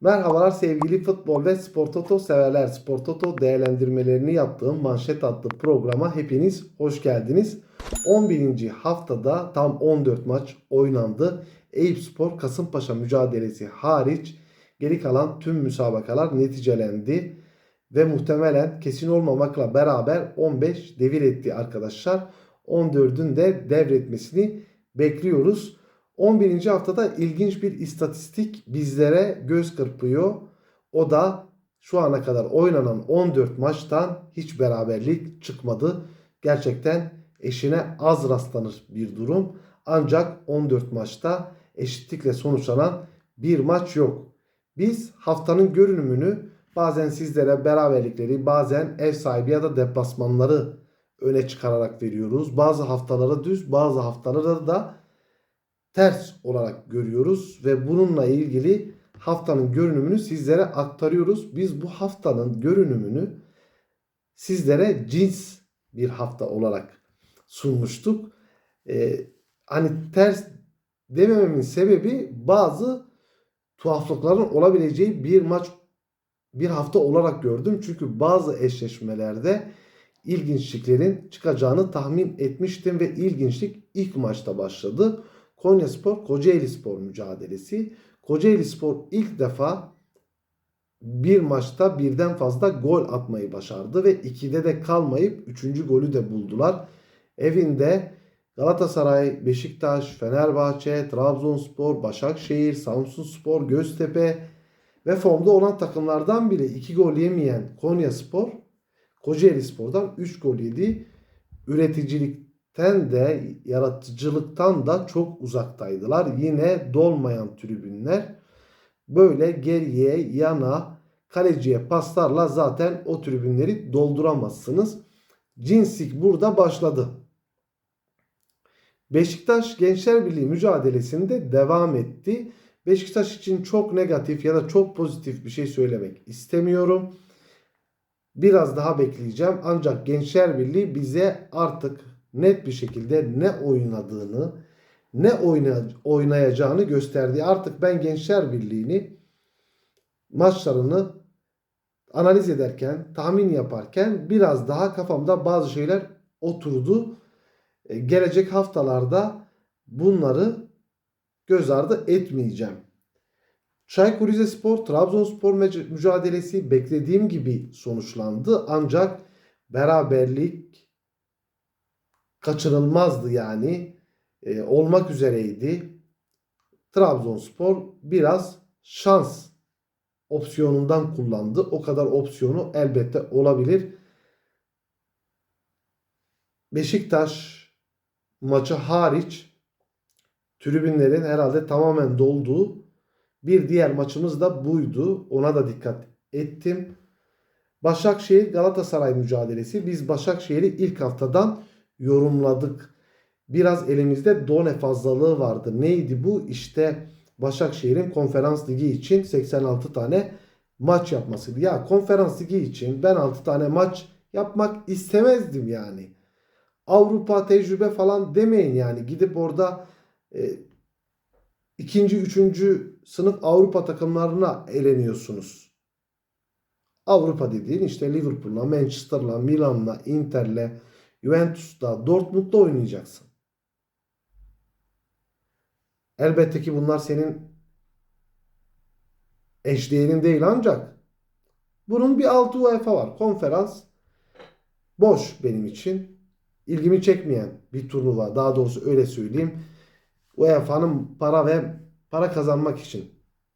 Merhabalar sevgili futbol ve spor toto severler. Spor toto değerlendirmelerini yaptığım manşet adlı programa hepiniz hoş geldiniz. 11. haftada tam 14 maç oynandı. Eyüp Spor Kasımpaşa mücadelesi hariç geri kalan tüm müsabakalar neticelendi. Ve muhtemelen kesin olmamakla beraber 15 devir etti arkadaşlar. 14'ün de devretmesini bekliyoruz. 11. haftada ilginç bir istatistik bizlere göz kırpıyor. O da şu ana kadar oynanan 14 maçtan hiç beraberlik çıkmadı. Gerçekten eşine az rastlanır bir durum. Ancak 14 maçta eşitlikle sonuçlanan bir maç yok. Biz haftanın görünümünü bazen sizlere beraberlikleri, bazen ev sahibi ya da deplasmanları öne çıkararak veriyoruz. Bazı haftaları düz, bazı haftaları da ters olarak görüyoruz ve bununla ilgili haftanın görünümünü sizlere aktarıyoruz. Biz bu haftanın görünümünü sizlere cins bir hafta olarak sunmuştuk. Ee, hani ters demememin sebebi bazı tuhaflıkların olabileceği bir maç bir hafta olarak gördüm. Çünkü bazı eşleşmelerde ilginçliklerin çıkacağını tahmin etmiştim ve ilginçlik ilk maçta başladı. Konya Spor Kocaeli Spor mücadelesi. Kocaeli Spor ilk defa bir maçta birden fazla gol atmayı başardı ve ikide de kalmayıp üçüncü golü de buldular. Evinde Galatasaray, Beşiktaş, Fenerbahçe, Trabzonspor, Başakşehir, Samsunspor, Göztepe ve formda olan takımlardan bile iki gol yemeyen Konya Spor, Kocaeli Spor'dan 3 gol yedi. Üreticilikten de yaratıcılıktan da çok uzaktaydılar. Yine dolmayan tribünler böyle geriye yana kaleciye paslarla zaten o tribünleri dolduramazsınız. Cinslik burada başladı. Beşiktaş Gençler Birliği mücadelesinde devam etti. Beşiktaş için çok negatif ya da çok pozitif bir şey söylemek istemiyorum. Biraz daha bekleyeceğim. Ancak Gençler Birliği bize artık net bir şekilde ne oynadığını, ne oynayacağını gösterdi. Artık ben Gençler Birliği'ni maçlarını analiz ederken, tahmin yaparken biraz daha kafamda bazı şeyler oturdu. E, gelecek haftalarda bunları göz ardı etmeyeceğim. Çaykur Rizespor Trabzonspor mücadelesi beklediğim gibi sonuçlandı ancak beraberlik kaçınılmazdı yani e, olmak üzereydi. Trabzonspor biraz şans opsiyonundan kullandı. O kadar opsiyonu elbette olabilir. Beşiktaş maçı hariç tribünlerin herhalde tamamen dolduğu bir diğer maçımız da buydu. Ona da dikkat ettim. Başakşehir Galatasaray mücadelesi. Biz Başakşehir'i ilk haftadan yorumladık. Biraz elimizde done fazlalığı vardı. Neydi bu? İşte Başakşehir'in konferans ligi için 86 tane maç yapması. Ya konferans ligi için ben 6 tane maç yapmak istemezdim yani. Avrupa tecrübe falan demeyin yani. Gidip orada e, ikinci, üçüncü sınıf Avrupa takımlarına eleniyorsunuz. Avrupa dediğin işte Liverpool'la, Manchester'la, Milan'la, Inter'le, Juventus'ta, Dortmund'da oynayacaksın. Elbette ki bunlar senin eşdeğerin değil ancak bunun bir altı UEFA var. Konferans boş benim için. İlgimi çekmeyen bir turnuva. Daha doğrusu öyle söyleyeyim. UEFA'nın para ve para kazanmak için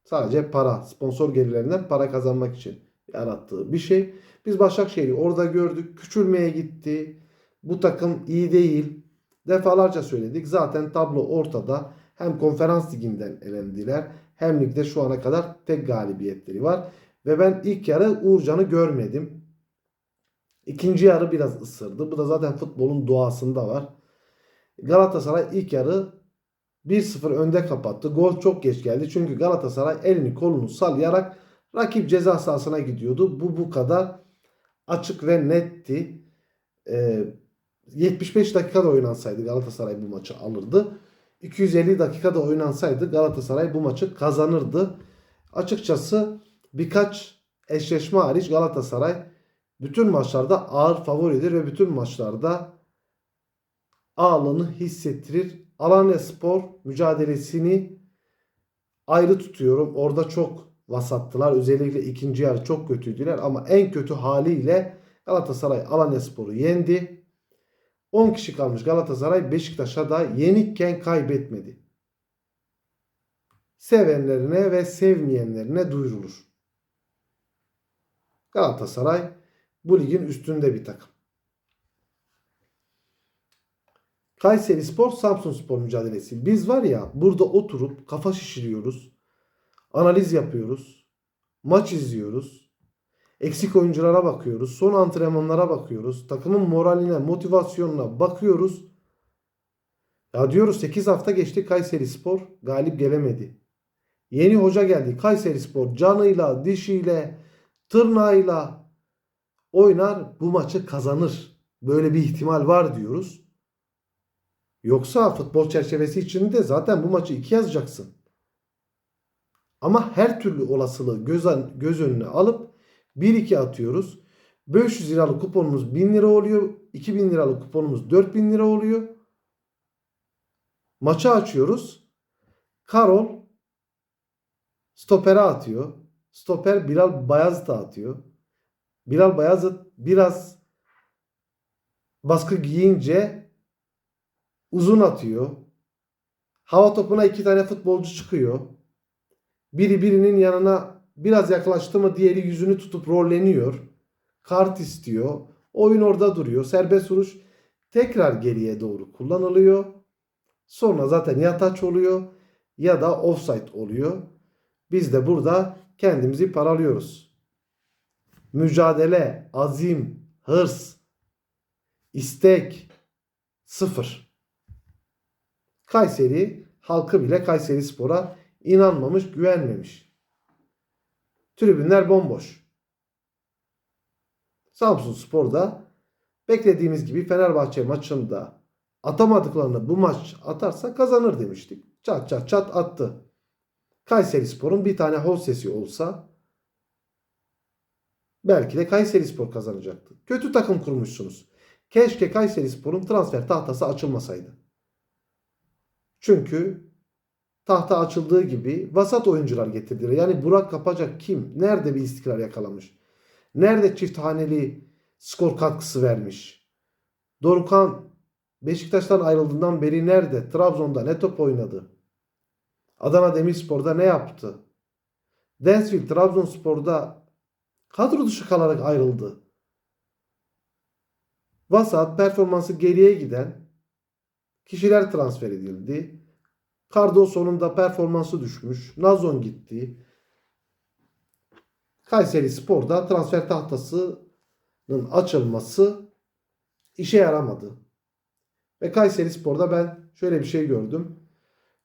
sadece para, sponsor gelirlerinden para kazanmak için yarattığı bir şey. Biz Başakşehir'i orada gördük. Küçülmeye gitti. Bu takım iyi değil. Defalarca söyledik. Zaten tablo ortada. Hem konferans liginden elendiler. Hem ligde şu ana kadar tek galibiyetleri var. Ve ben ilk yarı Uğurcan'ı görmedim. İkinci yarı biraz ısırdı. Bu da zaten futbolun doğasında var. Galatasaray ilk yarı 1-0 önde kapattı. Gol çok geç geldi. Çünkü Galatasaray elini kolunu sallayarak rakip ceza sahasına gidiyordu. Bu bu kadar açık ve netti. Ee, 75 dakikada oynansaydı Galatasaray bu maçı alırdı. 250 dakikada oynansaydı Galatasaray bu maçı kazanırdı. Açıkçası birkaç eşleşme hariç Galatasaray bütün maçlarda ağır favoridir ve bütün maçlarda ağırlığını hissettirir. Alanya Spor mücadelesini ayrı tutuyorum. Orada çok vasattılar. Özellikle ikinci yarı çok kötüydüler ama en kötü haliyle Galatasaray Alanya Spor'u yendi. 10 kişi kalmış Galatasaray Beşiktaş'a da yenikken kaybetmedi. Sevenlerine ve sevmeyenlerine duyurulur. Galatasaray bu ligin üstünde bir takım. Kayseri Spor Samsun Spor mücadelesi. Biz var ya burada oturup kafa şişiriyoruz. Analiz yapıyoruz. Maç izliyoruz. Eksik oyunculara bakıyoruz. Son antrenmanlara bakıyoruz. Takımın moraline, motivasyonuna bakıyoruz. Ya diyoruz 8 hafta geçti Kayseri Spor galip gelemedi. Yeni hoca geldi. Kayseri Spor canıyla, dişiyle, tırnağıyla oynar bu maçı kazanır. Böyle bir ihtimal var diyoruz. Yoksa futbol çerçevesi içinde zaten bu maçı iki yazacaksın. Ama her türlü olasılığı göz, göz önüne alıp 1-2 atıyoruz. 500 liralık kuponumuz 1000 lira oluyor. 2000 liralık kuponumuz 4000 lira oluyor. Maçı açıyoruz. Karol stopere atıyor. Stoper Bilal Bayazıt'a atıyor. Bilal Bayazıt biraz baskı giyince uzun atıyor. Hava topuna iki tane futbolcu çıkıyor. Biri birinin yanına biraz yaklaştı mı diğeri yüzünü tutup rolleniyor. Kart istiyor. Oyun orada duruyor. Serbest vuruş tekrar geriye doğru kullanılıyor. Sonra zaten ya taç oluyor ya da offside oluyor. Biz de burada kendimizi paralıyoruz. Mücadele, azim, hırs, istek sıfır. Kayseri halkı bile Kayseri Spor'a inanmamış, güvenmemiş. Tribünler bomboş. Samsun Spor'da beklediğimiz gibi Fenerbahçe maçında atamadıklarını bu maç atarsa kazanır demiştik. Çat çat çat attı. Kayseri Spor'un bir tane hol sesi olsa belki de Kayseri Spor kazanacaktı. Kötü takım kurmuşsunuz. Keşke Kayseri Spor'un transfer tahtası açılmasaydı. Çünkü tahta açıldığı gibi vasat oyuncular getirdiler. Yani Burak Kapacak kim? Nerede bir istikrar yakalamış? Nerede çift haneli skor katkısı vermiş? Dorukan Beşiktaş'tan ayrıldığından beri nerede? Trabzon'da ne top oynadı? Adana Demirspor'da ne yaptı? Densville Trabzonspor'da kadro dışı kalarak ayrıldı. Vasat performansı geriye giden kişiler transfer edildi. Cardoso'nun performansı düşmüş. Nazon gitti. Kayseri Spor'da transfer tahtasının açılması işe yaramadı. Ve Kayseri Spor'da ben şöyle bir şey gördüm.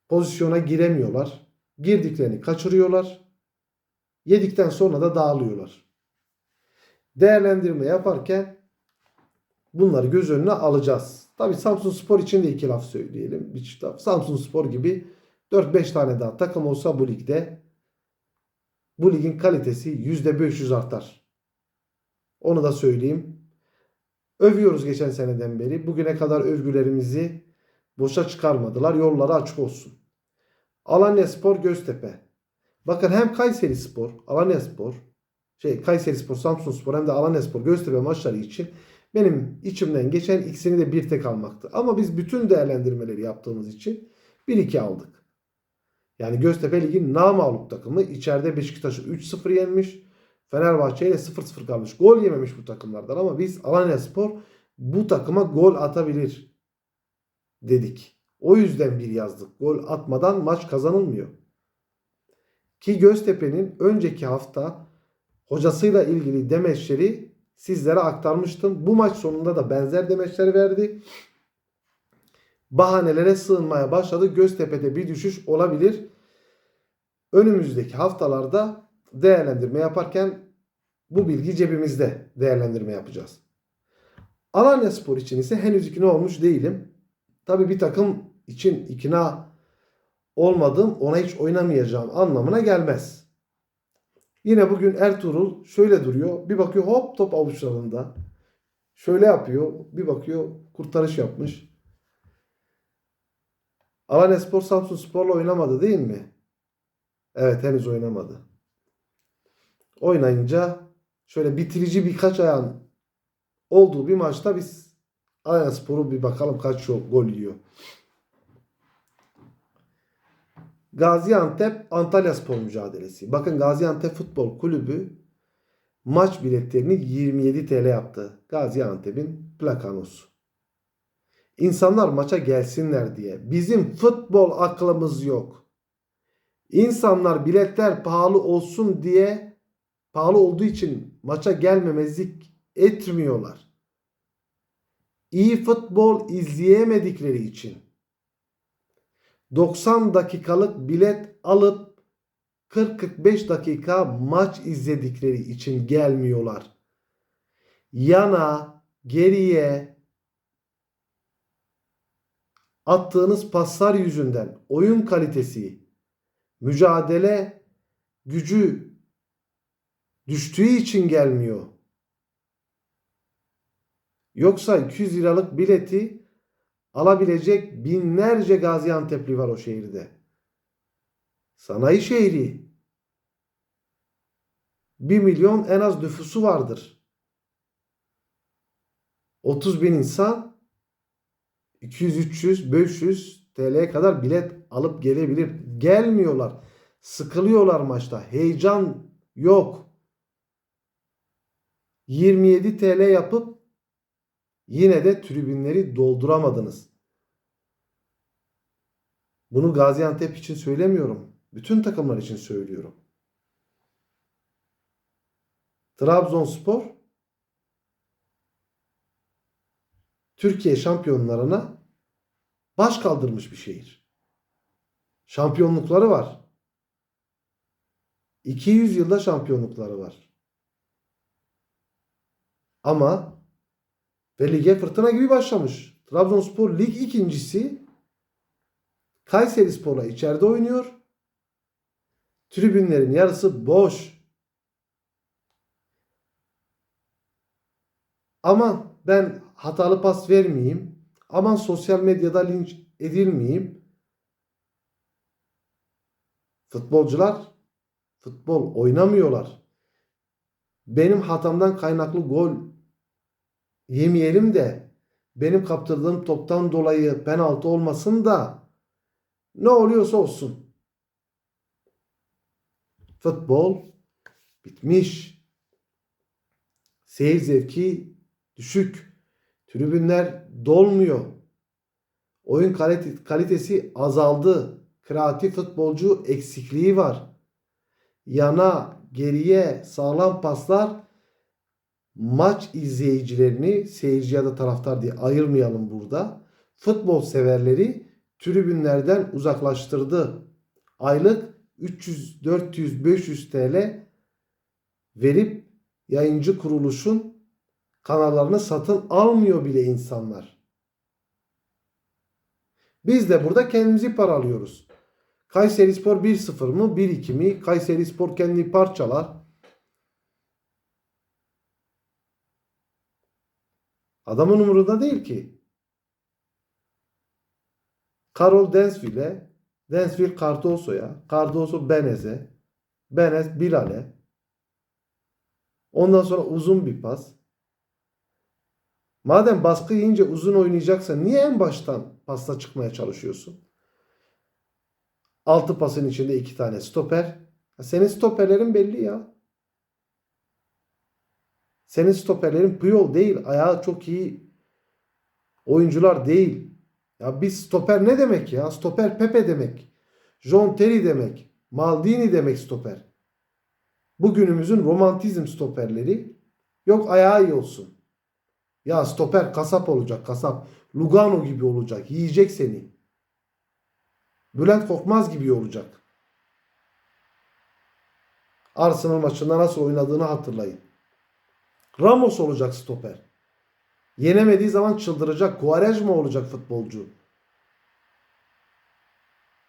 Pozisyona giremiyorlar. Girdiklerini kaçırıyorlar. Yedikten sonra da dağılıyorlar. Değerlendirme yaparken bunları göz önüne alacağız. Tabi Samsun Spor için de iki laf söyleyelim. Bir çift laf. Samsun Spor gibi 4-5 tane daha takım olsa bu ligde bu ligin kalitesi %500 artar. Onu da söyleyeyim. Övüyoruz geçen seneden beri. Bugüne kadar övgülerimizi boşa çıkarmadılar. Yolları açık olsun. Alanya Spor Göztepe. Bakın hem Kayseri Spor, Alanya Spor, şey Kayseri Spor, Samsun Spor hem de Alanya Spor Göztepe maçları için benim içimden geçen ikisini de bir tek almaktı. Ama biz bütün değerlendirmeleri yaptığımız için 1-2 aldık. Yani Göztepe Lig'in namağlup takımı içeride Beşiktaş'ı 3-0 yenmiş. Fenerbahçe ile 0-0 kalmış. Gol yememiş bu takımlardan ama biz Alanya Spor bu takıma gol atabilir dedik. O yüzden bir yazdık. Gol atmadan maç kazanılmıyor. Ki Göztepe'nin önceki hafta hocasıyla ilgili demeçleri sizlere aktarmıştım. Bu maç sonunda da benzer demeçleri verdi. Bahanelere sığınmaya başladı. Göztepe'de bir düşüş olabilir. Önümüzdeki haftalarda değerlendirme yaparken bu bilgi cebimizde değerlendirme yapacağız. Alanya Spor için ise henüz ikna olmuş değilim. Tabi bir takım için ikna olmadım ona hiç oynamayacağım anlamına gelmez. Yine bugün Ertuğrul şöyle duruyor. Bir bakıyor hop top avuçlarında. Şöyle yapıyor. Bir bakıyor kurtarış yapmış. Alanyaspor Samsun Spor'la oynamadı değil mi? Evet henüz oynamadı. Oynayınca şöyle bitirici birkaç ayağın olduğu bir maçta biz Alanyaspor'u bir bakalım kaç gol yiyor. Gaziantep Antalyaspor mücadelesi. Bakın Gaziantep Futbol Kulübü maç biletlerini 27 TL yaptı. Gaziantep'in plakanosu. İnsanlar maça gelsinler diye. Bizim futbol aklımız yok. İnsanlar biletler pahalı olsun diye pahalı olduğu için maça gelmemezlik etmiyorlar. İyi futbol izleyemedikleri için 90 dakikalık bilet alıp 40-45 dakika maç izledikleri için gelmiyorlar. Yana, geriye attığınız paslar yüzünden oyun kalitesi, mücadele gücü düştüğü için gelmiyor. Yoksa 200 liralık bileti alabilecek binlerce Gaziantep'li var o şehirde. Sanayi şehri. 1 milyon en az nüfusu vardır. 30 bin insan 200, 300, 500 TL'ye kadar bilet alıp gelebilir. Gelmiyorlar. Sıkılıyorlar maçta. Heyecan yok. 27 TL yapıp yine de tribünleri dolduramadınız. Bunu Gaziantep için söylemiyorum. Bütün takımlar için söylüyorum. Trabzonspor Türkiye şampiyonlarına baş kaldırmış bir şehir. Şampiyonlukları var. 200 yılda şampiyonlukları var. Ama ve lige fırtına gibi başlamış. Trabzonspor lig ikincisi Kayseri Spor'la içeride oynuyor. Tribünlerin yarısı boş. Aman ben hatalı pas vermeyeyim. Aman sosyal medyada linç edilmeyeyim. Futbolcular futbol oynamıyorlar. Benim hatamdan kaynaklı gol yemeyelim de benim kaptırdığım toptan dolayı penaltı olmasın da ne oluyorsa olsun. Futbol bitmiş. Seyir zevki düşük. Tribünler dolmuyor. Oyun kalite- kalitesi azaldı. Kreatif futbolcu eksikliği var. Yana, geriye sağlam paslar maç izleyicilerini seyirci ya da taraftar diye ayırmayalım burada. Futbol severleri tribünlerden uzaklaştırdı. Aylık 300, 400, 500 TL verip yayıncı kuruluşun kanallarını satın almıyor bile insanlar. Biz de burada kendimizi paralıyoruz. Kayseri Spor 1-0 mı 1-2 mi? Kayseri Spor kendini parçalar. Adamın umurunda değil ki. Karol Densville'e, Densville Cardoso'ya, Cardoso Benez'e, Benez Bilal'e. Ondan sonra uzun bir pas. Madem baskı yiyince uzun oynayacaksan niye en baştan pasta çıkmaya çalışıyorsun? Altı pasın içinde iki tane stoper. Senin stoperlerin belli ya. Senin stoperlerin Puyol değil. Ayağı çok iyi oyuncular değil. Ya biz stoper ne demek ya? Stoper Pepe demek. John Terry demek. Maldini demek stoper. Bugünümüzün romantizm stoperleri yok ayağı iyi olsun. Ya stoper kasap olacak kasap. Lugano gibi olacak. Yiyecek seni. Bülent Korkmaz gibi olacak. Arsenal maçında nasıl oynadığını hatırlayın. Ramos olacak stoper. Yenemediği zaman çıldıracak. Quaresma olacak futbolcu.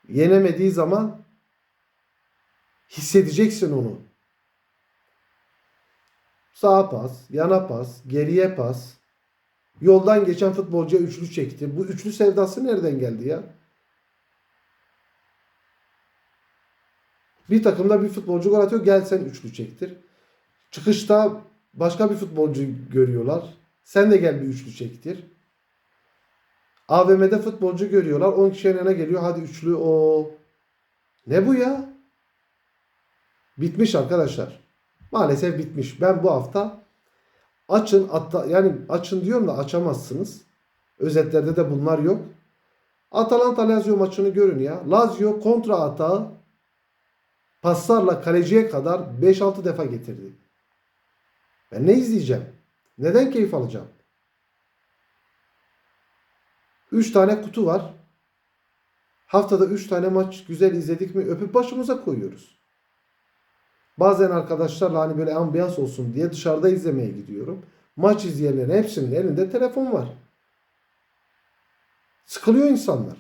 Yenemediği zaman hissedeceksin onu. Sağa pas, yana pas, geriye pas. Yoldan geçen futbolcuya üçlü çekti. Bu üçlü sevdası nereden geldi ya? Bir takımda bir futbolcu gol atıyor. Gel sen üçlü çektir. Çıkışta başka bir futbolcu görüyorlar. Sen de gel bir üçlü çektir. AVM'de futbolcu görüyorlar. 10 kişi yanına geliyor. Hadi üçlü o. Ne bu ya? Bitmiş arkadaşlar. Maalesef bitmiş. Ben bu hafta açın hatta yani açın diyorum da açamazsınız. Özetlerde de bunlar yok. Atalanta Lazio maçını görün ya. Lazio kontra atağı paslarla kaleciye kadar 5-6 defa getirdi. Ben ne izleyeceğim? Neden keyif alacağım? 3 tane kutu var. Haftada 3 tane maç güzel izledik mi öpüp başımıza koyuyoruz. Bazen arkadaşlarla hani böyle ambiyans olsun diye dışarıda izlemeye gidiyorum. Maç izleyenlerin hepsinin elinde telefon var. Sıkılıyor insanlar.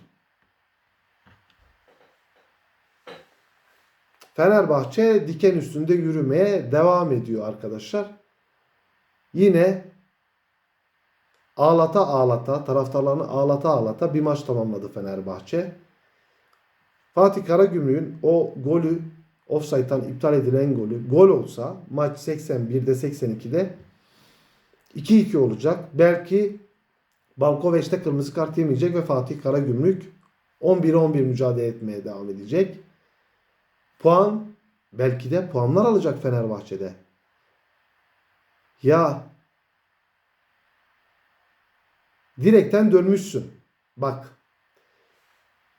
Fenerbahçe diken üstünde yürümeye devam ediyor arkadaşlar. Yine ağlata ağlata, taraftarlarını ağlata ağlata bir maç tamamladı Fenerbahçe. Fatih Karagümrük'ün o golü offside'dan iptal edilen golü gol olsa maç 81'de 82'de 2-2 olacak. Belki Balkoveç'te kırmızı kart yemeyecek ve Fatih Karagümrük 11'e 11 mücadele etmeye devam edecek. Puan belki de puanlar alacak Fenerbahçe'de. Ya direkten dönmüşsün. Bak.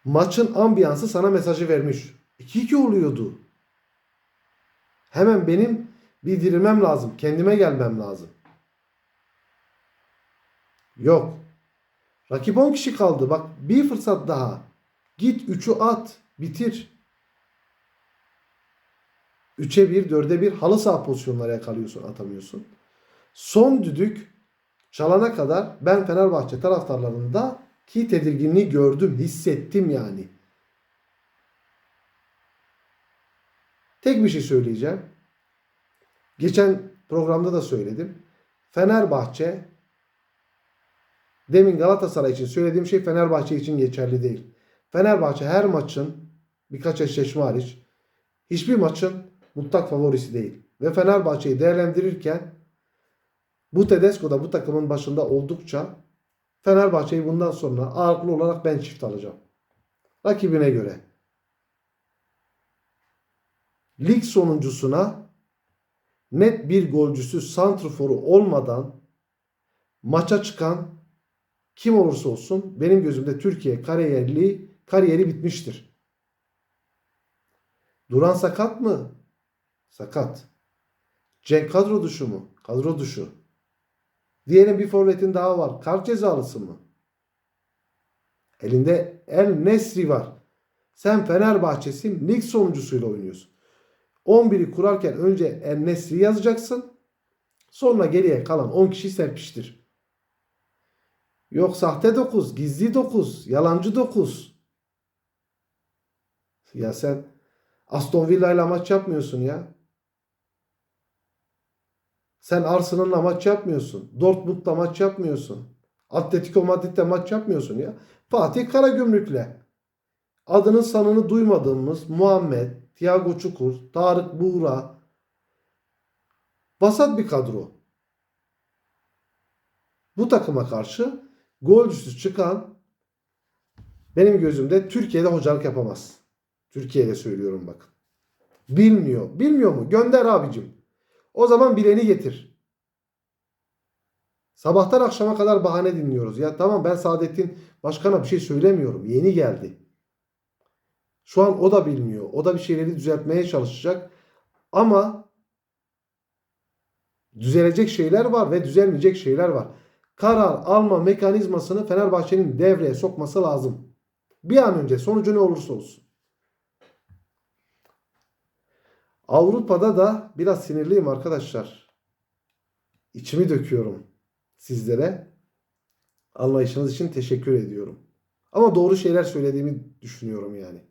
Maçın ambiyansı sana mesajı vermiş. 2-2 oluyordu. Hemen benim bir dirilmem lazım. Kendime gelmem lazım. Yok. Rakip 10 kişi kaldı. Bak bir fırsat daha. Git 3'ü at. Bitir. 3'e 1, 4'e 1 halı saha pozisyonları yakalıyorsun, atamıyorsun. Son düdük çalana kadar ben Fenerbahçe taraftarlarında ki tedirginliği gördüm, hissettim yani. Tek bir şey söyleyeceğim. Geçen programda da söyledim. Fenerbahçe demin Galatasaray için söylediğim şey Fenerbahçe için geçerli değil. Fenerbahçe her maçın birkaç eşleşme hariç hiçbir maçın mutlak favorisi değil. Ve Fenerbahçe'yi değerlendirirken bu Tedesco da bu takımın başında oldukça Fenerbahçe'yi bundan sonra ağırlıklı olarak ben çift alacağım. Rakibine göre. Lig sonuncusuna net bir golcüsü santrforu olmadan maça çıkan kim olursa olsun benim gözümde Türkiye kariyerli kariyeri bitmiştir. Duran sakat mı? Sakat. Cenk kadro dışı mı? Kadro dışı. Diyelim bir forvetin daha var. Kart cezalısı mı? Elinde El Nesri var. Sen Fenerbahçe'sin lig sonuncusuyla oynuyorsun. 11'i kurarken önce El Nesri yazacaksın. Sonra geriye kalan 10 kişi serpiştir. Yok sahte 9, gizli 9, yalancı 9. Ya sen Aston Villa ile maç yapmıyorsun ya. Sen Arsenal'la maç yapmıyorsun. Dortmund'la maç yapmıyorsun. Atletico Madrid'le maç yapmıyorsun ya. Fatih Karagümrük'le. Adının sanını duymadığımız Muhammed, Thiago Çukur, Tarık Buğra. Vasat bir kadro. Bu takıma karşı golcüsü çıkan benim gözümde Türkiye'de hocalık yapamaz. Türkiye'de söylüyorum bakın. Bilmiyor. Bilmiyor mu? Gönder abicim. O zaman bileni getir. Sabahtan akşama kadar bahane dinliyoruz. Ya tamam ben Saadettin Başkan'a bir şey söylemiyorum. Yeni geldi. Şu an o da bilmiyor. O da bir şeyleri düzeltmeye çalışacak. Ama düzelecek şeyler var ve düzelmeyecek şeyler var. Karar alma mekanizmasını Fenerbahçe'nin devreye sokması lazım. Bir an önce sonucu ne olursa olsun. Avrupa'da da biraz sinirliyim arkadaşlar. İçimi döküyorum sizlere. Anlayışınız için teşekkür ediyorum. Ama doğru şeyler söylediğimi düşünüyorum yani.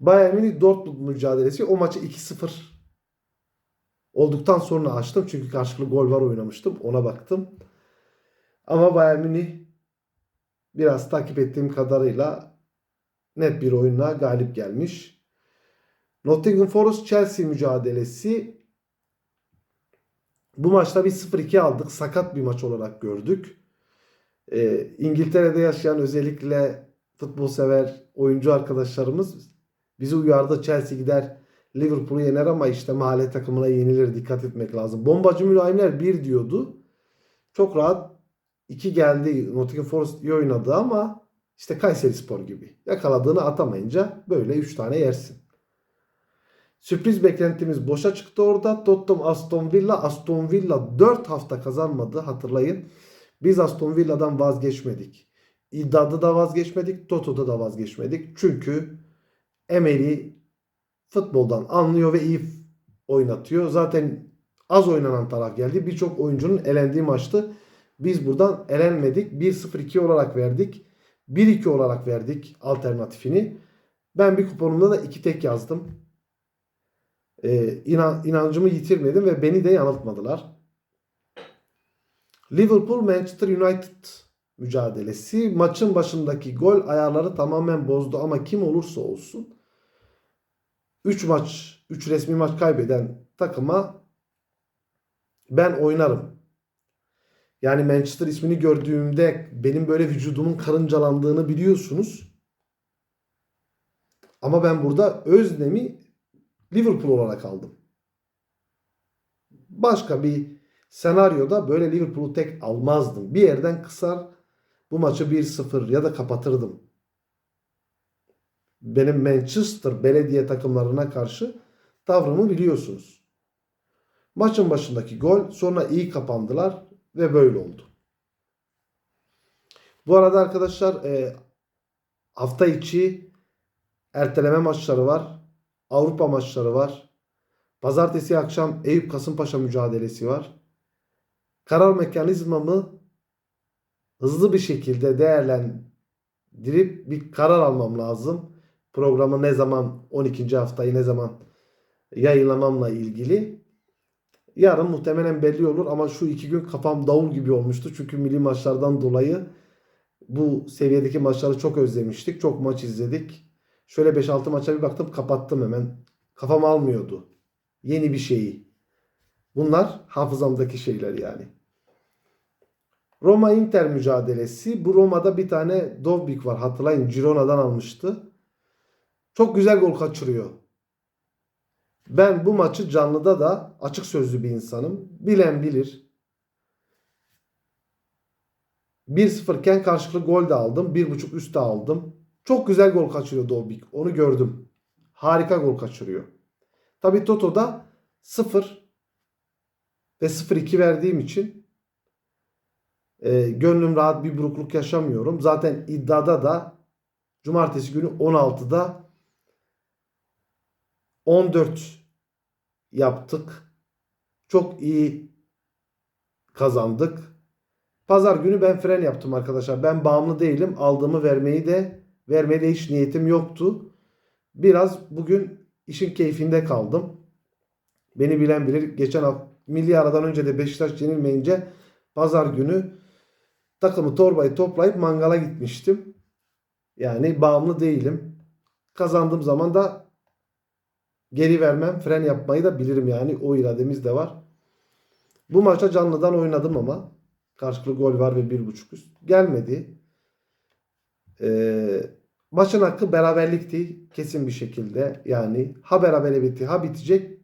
Bayern Münih Dortmund mücadelesi o maçı 2-0 Olduktan sonra açtım çünkü karşılıklı gol var oynamıştım. Ona baktım. Ama Bayern Münih biraz takip ettiğim kadarıyla net bir oyunla galip gelmiş. Nottingham Forest Chelsea mücadelesi bu maçta bir 0-2 aldık. Sakat bir maç olarak gördük. Ee, İngiltere'de yaşayan özellikle futbol sever oyuncu arkadaşlarımız bizi uyardı. Chelsea gider Liverpool'u yener ama işte mahalle takımına yenilir. Dikkat etmek lazım. Bombacı mülayimler 1 diyordu. Çok rahat 2 geldi. Nottingham Forest iyi oynadı ama işte Kayseri Spor gibi. Yakaladığını atamayınca böyle 3 tane yersin. Sürpriz beklentimiz boşa çıktı orada. Tottenham Aston Villa. Aston Villa 4 hafta kazanmadı hatırlayın. Biz Aston Villa'dan vazgeçmedik. İddiada da vazgeçmedik. Toto'da da vazgeçmedik. Çünkü Emery futboldan anlıyor ve iyi oynatıyor. Zaten az oynanan taraf geldi. Birçok oyuncunun elendiği maçtı. Biz buradan elenmedik. 1-0-2 olarak verdik. 1-2 olarak verdik alternatifini. Ben bir kuponumda da 2 tek yazdım. Ee, inan, inancımı yitirmedim ve beni de yanıltmadılar. Liverpool Manchester United mücadelesi. Maçın başındaki gol ayarları tamamen bozdu ama kim olursa olsun 3 maç, 3 resmi maç kaybeden takıma ben oynarım. Yani Manchester ismini gördüğümde benim böyle vücudumun karıncalandığını biliyorsunuz. Ama ben burada Özlem'i Liverpool olarak aldım. Başka bir senaryoda böyle Liverpool'u tek almazdım. Bir yerden kısar bu maçı 1-0 ya da kapatırdım. Benim Manchester belediye takımlarına karşı tavrımı biliyorsunuz. Maçın başındaki gol sonra iyi kapandılar ve böyle oldu. Bu arada arkadaşlar e, hafta içi erteleme maçları var. Avrupa maçları var. Pazartesi akşam Eyüp Kasımpaşa mücadelesi var. Karar mekanizmamı hızlı bir şekilde değerlendirip bir karar almam lazım. Programı ne zaman 12. haftayı ne zaman yayınlamamla ilgili. Yarın muhtemelen belli olur ama şu iki gün kafam davul gibi olmuştu. Çünkü milli maçlardan dolayı bu seviyedeki maçları çok özlemiştik. Çok maç izledik. Şöyle 5-6 maça bir baktım kapattım hemen. Kafam almıyordu. Yeni bir şeyi. Bunlar hafızamdaki şeyler yani. Roma Inter mücadelesi. Bu Roma'da bir tane Dovbik var. Hatırlayın Girona'dan almıştı. Çok güzel gol kaçırıyor. Ben bu maçı canlıda da açık sözlü bir insanım. Bilen bilir. 1-0 iken karşılıklı gol de aldım. 1.5 üstte aldım. Çok güzel gol kaçırıyor Dolbik. Onu gördüm. Harika gol kaçırıyor. Tabi Toto'da 0 ve 0-2 verdiğim için e, gönlüm rahat bir burukluk yaşamıyorum. Zaten iddiada da cumartesi günü 16'da 14 yaptık. Çok iyi kazandık. Pazar günü ben fren yaptım arkadaşlar. Ben bağımlı değilim. Aldığımı vermeyi de vermeye de hiç niyetim yoktu. Biraz bugün işin keyfinde kaldım. Beni bilen bilir. Geçen hafta milli aradan önce de Beşiktaş yenilmeyince pazar günü takımı torbayı toplayıp mangala gitmiştim. Yani bağımlı değilim. Kazandığım zaman da geri vermem, fren yapmayı da bilirim yani. O irademiz de var. Bu maçta canlıdan oynadım ama karşılıklı gol var ve bir buçuk üst. Gelmedi. Ee, maçın hakkı beraberlikti kesin bir şekilde. Yani ha berabere bitti ha bitecek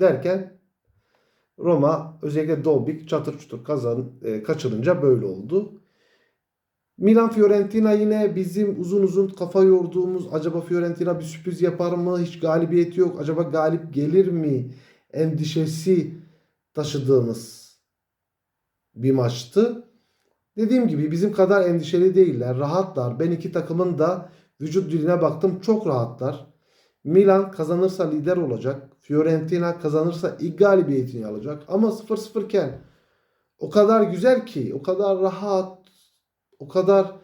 derken Roma özellikle Dolbik çatır çutur kazan, e, kaçırınca böyle oldu. Milan Fiorentina yine bizim uzun uzun kafa yorduğumuz acaba Fiorentina bir sürpriz yapar mı? Hiç galibiyet yok. Acaba galip gelir mi? Endişesi taşıdığımız bir maçtı. Dediğim gibi bizim kadar endişeli değiller. Rahatlar. Ben iki takımın da vücut diline baktım. Çok rahatlar. Milan kazanırsa lider olacak. Fiorentina kazanırsa ilk galibiyetini alacak. Ama 0-0 iken o kadar güzel ki, o kadar rahat, o kadar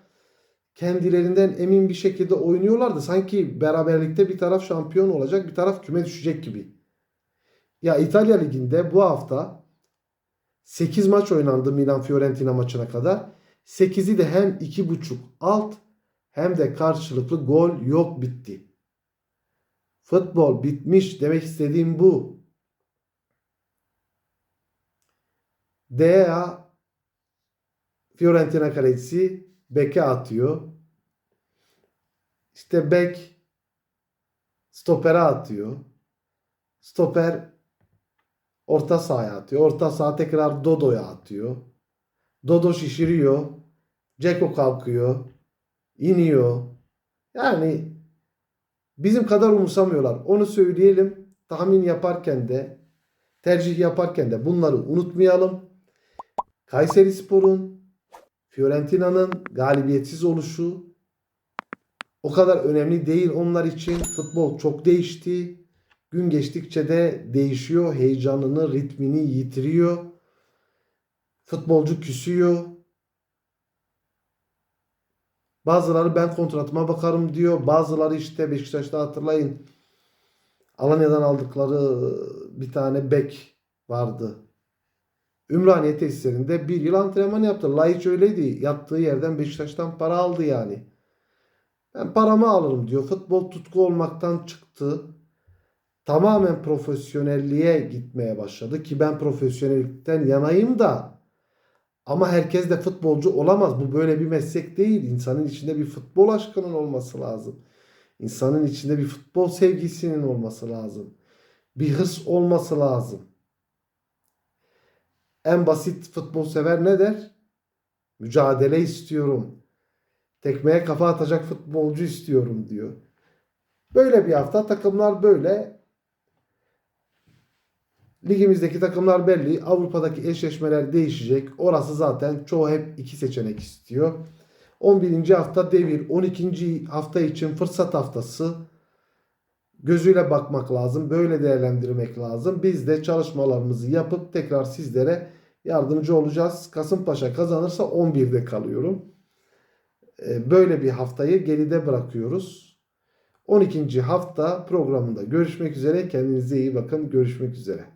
kendilerinden emin bir şekilde oynuyorlardı. Sanki beraberlikte bir taraf şampiyon olacak, bir taraf küme düşecek gibi. Ya İtalya Ligi'nde bu hafta 8 maç oynandı Milan Fiorentina maçına kadar. 8'i de hem 2.5 alt hem de karşılıklı gol yok bitti. Futbol bitmiş demek istediğim bu. Dea Fiorentina kalecisi beke atıyor. İşte bek stopere atıyor. Stoper orta sahaya atıyor. Orta saha tekrar Dodo'ya atıyor. Dodo şişiriyor. Ceko kalkıyor. iniyor. Yani bizim kadar umursamıyorlar. Onu söyleyelim. Tahmin yaparken de tercih yaparken de bunları unutmayalım. Kayseri Spor'un Fiorentina'nın galibiyetsiz oluşu o kadar önemli değil onlar için. Futbol çok değişti. Gün geçtikçe de değişiyor. Heyecanını, ritmini yitiriyor. Futbolcu küsüyor. Bazıları ben kontratıma bakarım diyor. Bazıları işte Beşiktaş'ta hatırlayın. Alanya'dan aldıkları bir tane bek vardı. Ümraniye tesislerinde bir yıl antrenman yaptı. Laiç öyleydi. Yattığı yerden Beşiktaş'tan para aldı yani. Ben paramı alırım diyor. Futbol tutku olmaktan çıktı. Tamamen profesyonelliğe gitmeye başladı ki ben profesyonellikten yanayım da ama herkes de futbolcu olamaz. Bu böyle bir meslek değil. İnsanın içinde bir futbol aşkının olması lazım. İnsanın içinde bir futbol sevgisinin olması lazım. Bir hırs olması lazım. En basit futbol sever ne der? Mücadele istiyorum. Tekmeye kafa atacak futbolcu istiyorum diyor. Böyle bir hafta takımlar böyle. Ligimizdeki takımlar belli. Avrupa'daki eşleşmeler değişecek. Orası zaten çoğu hep iki seçenek istiyor. 11. hafta devir. 12. hafta için fırsat haftası. Gözüyle bakmak lazım. Böyle değerlendirmek lazım. Biz de çalışmalarımızı yapıp tekrar sizlere yardımcı olacağız. Kasımpaşa kazanırsa 11'de kalıyorum. Ee, Böyle bir haftayı geride bırakıyoruz. 12. hafta programında görüşmek üzere. Kendinize iyi bakın. Görüşmek üzere.